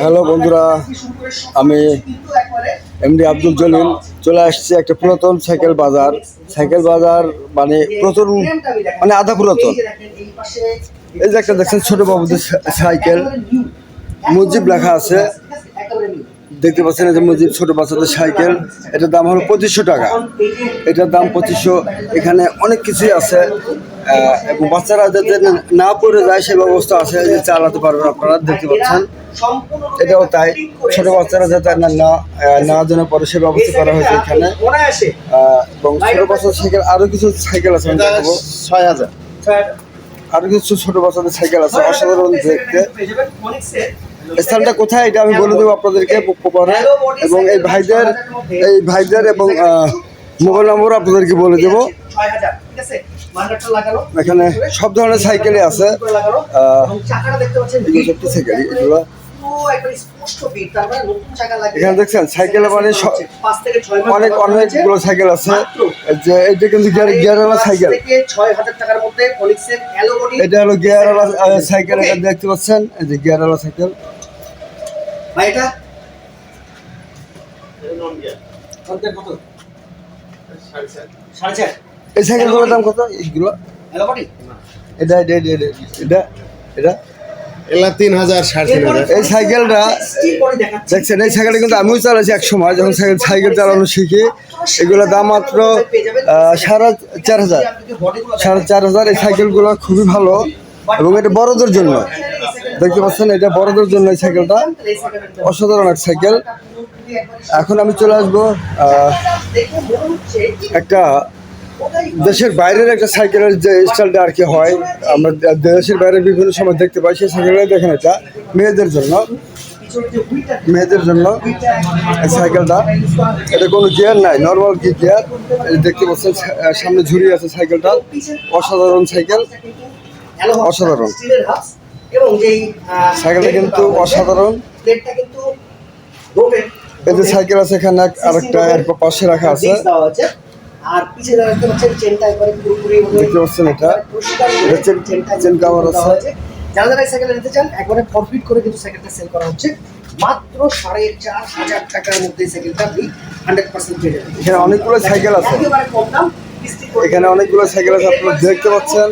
Hello বন্ধুরা, আমি MD Abdul Jalil. চলে আসছি একটা পুরাতন সাইকেল বাজার। সাইকেল বাজার মানে পুরাতন মানে আধা পুরাতন। এই যে একটা দেখছেন ছোট বাবুদের সাইকেল। মুজিব লেখা আছে। দেখতে পাচ্ছেন যে মুজিব ছোট বাচ্চাদের সাইকেল। এটার দাম হলো পঁচিশশো টাকা। এটার দাম পঁচিশশো। এখানে অনেক কিছুই আছে। এবং বাচ্চারা যাতে না পড়ে যায় সেই ব্যবস্থা আছে যে চালাতে পারবেন আপনারা দেখতে পাচ্ছেন। এটাও তাই। ছোট বাচ্চারা যাতে না না যেন পরে সে ব্যবস্থা করা হয়েছে এখানে। এবং ছোট বাচ্চাদের সাইকেল আরও কিছু সাইকেল আছে আমি দেখাবো। ছয় হাজার। আরও কিছু ছোট বাচ্চাদের সাইকেল আছে অসাধারণ দেখতে। স্থানটা কোথায় এটা আমি বলে দেবো আপনাদেরকে পরে। এবং এই ভাইদের এই ভাইদের এবং মোবাইল নম্বর আপনাদেরকে বলে দেবো। এখানে সব ধরনের সাইকেলই আছে। এগুলো এখানে দেখছেন সাইকেল মানে অনেক অনেকগুলো সাইকেল আছে। যে এটা কিন্তু গিয়ার গিয়ারওয়ালা সাইকেল। এটা হলো গিয়ারওয়ালা সাইকেল এটা দেখতে পাচ্ছেন? এই যে গিয়ারওয়ালা সাইকেল। এই সাইকেলগুলোর দাম কত? এইগুলো এটা এটা এটা এটা এটা এটা? এলা তিন হাজার সাড়ে তিন হাজার। এই সাইকেলটা দেখছেন এই সাইকেলটা কিন্তু আমিও চালাইছি এক সময় যখন সাইকেল সাইকেল চালানো শিখি এগুলো দাম মাত্র সাড়ে চার হাজার। সাড়ে চার হাজার এই সাইকেলগুলো খুবই ভালো এবং এটা বড়দের জন্য। দেখতে পাচ্ছেন এটা বড়দের জন্য এই সাইকেলটা। অসাধারণ এক সাইকেল। এখন আমি চলে আসব একটা দেশের বাইরের একটা সাইকেলের যে স্টাইলটা আর কি হয়, আমরা দেশের বাইরে বিভিন্ন সময় দেখতে পাই, সেই সাইকেলটা দেখেন এটা, মেয়েদের জন্য। মেয়েদের জন্য এই সাইকেলটা। এটা কোনো গিয়ার নাই নর্মাল গিয়ার? দেখতে পাচ্ছেন সামনে ঝুড়ি আছে সাইকেলটা। অসাধারণ সাইকেল। অসাধারণ। সাইকেলটা কিন্তু অসাধারণ। এই যে সাইকেল আছে এখানে, আরেকটা এর পাশে রাখা আছে। আর পিছে দেখতে পাচ্ছেন চেনটা একবারে পুরোপুরি দেখতে পাচ্ছেন এটা? চেনটা চেন দেওয়া আছে। যারা যারা এই সাইকেল নিতে চান একবারে ফরফিট করে কিন্তু সাইকেলটা সেল করা হচ্ছে। মাত্র সাড়ে চার হাজার টাকার মধ্যে এই সাইকেলটা আপনি হান্ড্রেড পার্সেন্ট পেয়ে যাবেন। এখানে অনেকগুলো সাইকেল আছে। একেবারে কম দাম এখানে অনেকগুলো সাইকেল আছে আপনারা দেখতে পাচ্ছেন।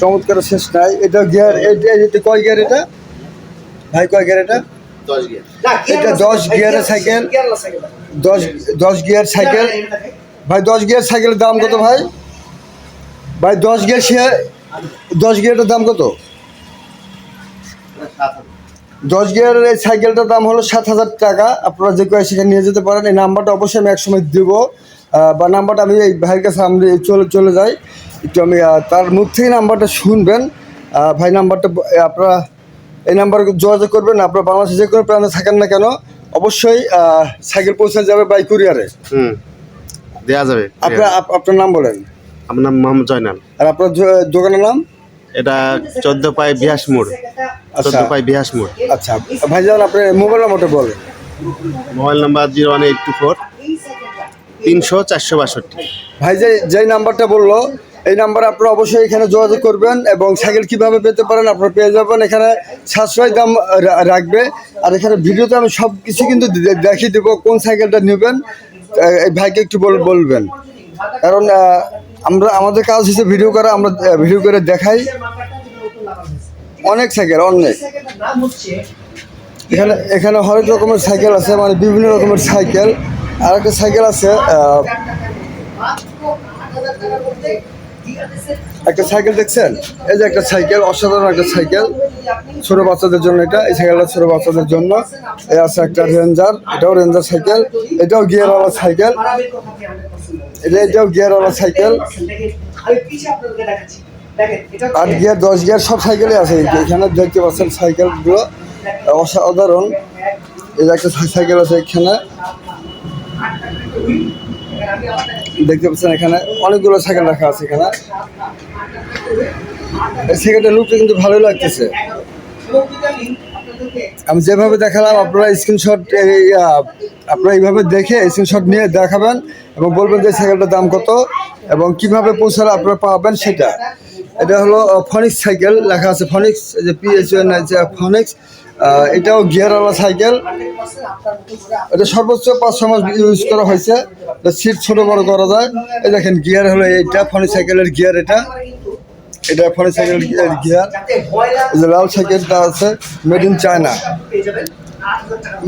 চমৎকার। শেষ নাই। এটা গিয়ার এটা কয় গিয়ার এটা? ভাই কয় গিয়ার এটা? এটা গিয়ারওয়ালা 10 সাইকেল, গিয়ারের সাইকেল। দশ দশ গিয়ার সাইকেল। ভাই দশ গিয়ার সাইকেলের দাম কত ভাই? ভাই দশ গিয়ার সে দশ গিয়ারের দাম কত? দশ গিয়ারের এই সাইকেলটার দাম হলো সাত হাজার টাকা। আপনারা যে কেউ সেখানে নিয়ে যেতে পারেন। এই নাম্বারটা অবশ্যই আমি একসময় দেবো। বা নাম্বারটা আমি এই ভাইয়ের কাছে আমি চলে চলে যাই। একটু আমি তার মুখ থেকে নাম্বারটা শুনবেন। ভাই নাম্বারটা আপনারা এই নাম্বারে যোগাযোগ করবেন আপনার বাংলাদেশে যে কোনো প্রাণে থাকেন না কেন অবশ্যই সাইকেল পৌঁছে যাবে বাই কুরিয়ারে হুম দেওয়া যাবে আপনার আপ- আপনার নাম বলেন। আমার নাম মোহাম্মদ জয়নাল। আর আপনার দোকানের নাম? এটা চোদ্দ পাই বিহাস মোড় আচ্ছা। চোদ্দ পাই বিহাস মোড়। আচ্ছা ভাই ভাইজান আপনার মোবাইল নাম্বারটা বলেন। Mobile number zero one eight two four তিনশো চারশো বাষট্টি। ভাই যে যেই নাম্বারটা বলল এই নাম্বারে আপনারা অবশ্যই এখানে যোগাযোগ করবেন এবং সাইকেল কীভাবে পেতে পারেন আপনারা পেয়ে যাবেন। এখানে সাশ্রয় দাম রাখবে। আর এখানে ভিডিওতে আমি সব কিছু কিন্তু দেখিয়ে দেবো কোন সাইকেলটা নেবেন। এই ভাইকে একটু বল- বলবেন। কারণ আমরা, আমাদের কাজ হচ্ছে ভিডিও করা, আমরা ভিডিও করে দেখাই। অনেক সাইকেল, অনেক। এখানে এখানে হরেক রকমের সাইকেল আছে মানে বিভিন্ন রকমের সাইকেল। আর একটা সাইকেল আছে একটা সাইকেল দেখছেন? এই যে একটা সাইকেল, অসাধারণ একটা সাইকেল। ছোট বাচ্চাদের জন্য এটা, এই সাইকেলটা ছোট বাচ্চাদের জন্য। এই আছে একটা রেঞ্জার, এটাও রেঞ্জার সাইকেল, এটাও গিয়ারওয়ালা সাইকেল। খারাপের কথা আপনি 100% এটা, এটাও গিয়ারওয়ালা সাইকেল। আট গিয়ার, দশ গিয়ার, সব সাইকেলই আছে এখানে দেখতে পাচ্ছেন সাইকেলগুলো অসাধারণ। এই যে একটা সাইকেল আছে এখানে। দেখতে পাচ্ছেন এখানে অনেকগুলো সাইকেল রাখা আছে এখানে। এই সাইকেলটার লুকটা কিন্তু ভালোই লাগতেছে। আমি যেভাবে দেখালাম, আপনারা স্ক্রিনশট আপনারা এইভাবে দেখে স্ক্রিনশট নিয়ে দেখাবেন এবং বলবেন যে সাইকেলটার দাম কত এবং কীভাবে পৌঁছালে আপনারা পাবেন সেটা। এটা হলো ফনিক্স সাইকেল লেখা আছে ফনিক্স যে পিএইচ ফনিক্স এটাও গিয়ারওয়ালা সাইকেল। এটা সর্বোচ্চ পাঁচ ছ মাস ইউজ করা হয়েছে। সিট ছোট বড় করা যায়। এই দেখেন, গিয়ার হলো এইটা ফনি সাইকেলের গিয়ার এটা। এটা ফনি সাইকেলের গিয়ার লাল সাইকেলটা আছে made in China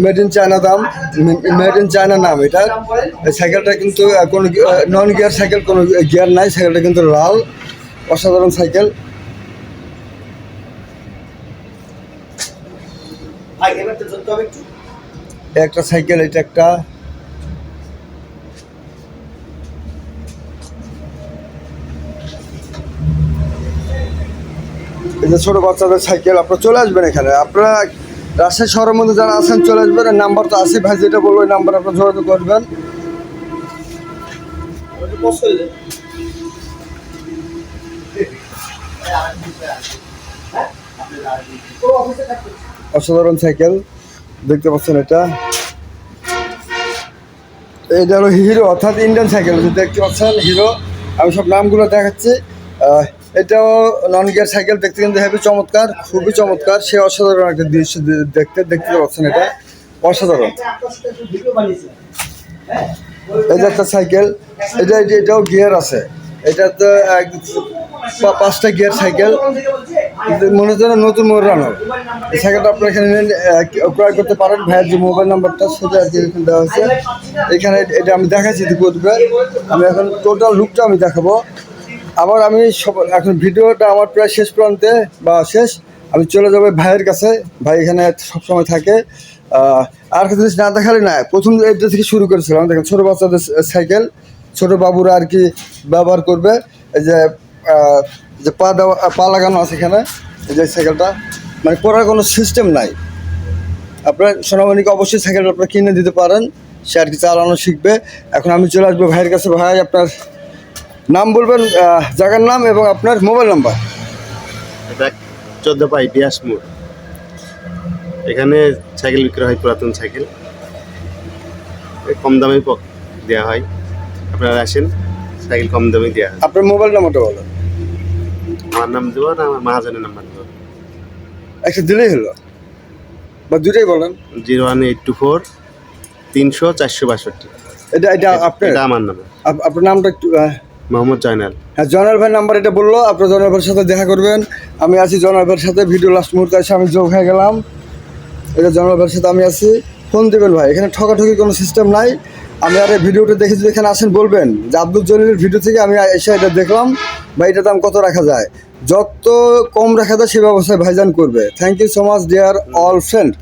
made in China দাম মেড ইন চায়না নাম এটা। সাইকেলটা কিন্তু কোনো নন গিয়ার সাইকেল, কোনো গিয়ার নাই। সাইকেলটা কিন্তু লাল, অসাধারণ সাইকেল ভাই এবার তো ধরতে হবে একটু? একটা সাইকেল এটা একটা যে ছোট বাচ্চাদের সাইকেল আপনারা চলে আসবেন এখানে। আপনারা রাজশাহী শহরের মধ্যে যারা আছেন চলে আসবেন। নাম্বার তো আছে ভাই যেটা বলব ওই নাম্বার আপনারা যোগাযোগ করবেন। অসাধারণ সাইকেল। দেখতে পাচ্ছেন এটা। এটা হলো হিরো, অর্থাৎ ইন্ডিয়ান সাইকেল দেখতে পাচ্ছেন হিরো। আমি সব নামগুলো দেখাচ্ছি। এটাও নন গিয়ার সাইকেল দেখতে কিন্তু হেবি চমৎকার, খুবই চমৎকার। সে অসাধারণ একটা দৃশ্য দেখতে দেখতে পাচ্ছেন এটা। অসাধারণ। সাথে একটু সাইকেল এটা এটা- এটাও গিয়ার আছে। এটা তো এক- পাঁচটা গিয়ার সাইকেল। মনে হচ্ছে নতুন মোরানো এই সাইকেলটা আপনারা এখানে ক্রয় করতে পারেন। ভাইয়ের যে মোবাইল নাম্বারটা, সেটা এখানে দেওয়া হয়েছে। এখানে এটা আমি দেখাচ্ছি ইতিপূর্বে। আমি এখন টোটাল লুকটা আমি দেখাবো। আবার আমি সব এখন ভিডিওটা আমার প্রায় শেষ প্রান্তে বা শেষ। আমি চলে যাব ভাইয়ের কাছে। ভাই এখানে সবসময় থাকে। আর একটা জিনিস না দেখালে না, প্রথম এটা থেকে শুরু করেছিলাম। দেখেন, ছোটো বাচ্চাদের সাইকেল। ছোটো বাবুরা আর কি ব্যবহার করবে। এই যে যে পা দেওয়া, পা লাগানো আছে এখানে, এই যে সাইকেলটা। মানে পড়ার কোনো সিস্টেম নাই। আপনার সোনামণিকে অবশ্যই সাইকেলটা আপনার কিনে দিতে পারেন। সে আর কি চালানো শিখবে। এখন আমি চলে আসব ভাইয়ের কাছে। ভাই, আপনার নাম বলবেন জায়গার নাম এবং আপনার মোবাইল নাম্বার এটা ইতিহাস মোড়। এখানে সাইকেল বিক্রি হয়, পুরাতন সাইকেল। কম দামে দেওয়া হয়। আপনারা আসেন সাইকেল কম দামে দেওয়া হয়। আপনার মোবাইল নাম্বারটা বলেন আমার নাম দেবো না আমার মহাজনের নাম্বার দেবো। একটা দিলেই হলো। বা দুটাই বলেন। Zero one eight two four তিনশো চারশো বাষট্টি। এটা এটা আপনার এটা আমার নাম আপ- আপনার নামটা একটু মোহাম্মদ জয়নাল। হ্যাঁ জয়নাল ভাই নাম্বার এটা বলল। আপনার জয়নাল ভাইয়ের সাথে দেখা করবেন। আমি আছি জয়নাল ভাইয়ের সাথে। ভিডিও লাস্ট মুহূর্তে এসে আমি যোগ হয়ে গেলাম। এটা জয়নাল ভাইয়ের সাথে আমি আছি। ফোন দেবেন ভাই। এখানে ঠকাঠকি কোনো সিস্টেম নাই। আমি আর এই ভিডিওটা দেখে যদি এখানে আসেন বলবেন যে আব্দুল জলিলের ভিডিও থেকে আমি এসে এটা দেখলাম বা এটার দাম কত রাখা যায়? যত কম রাখা যায়, সে ব্যবস্থায় ভাইজান করবে। Thank you so much dear all friend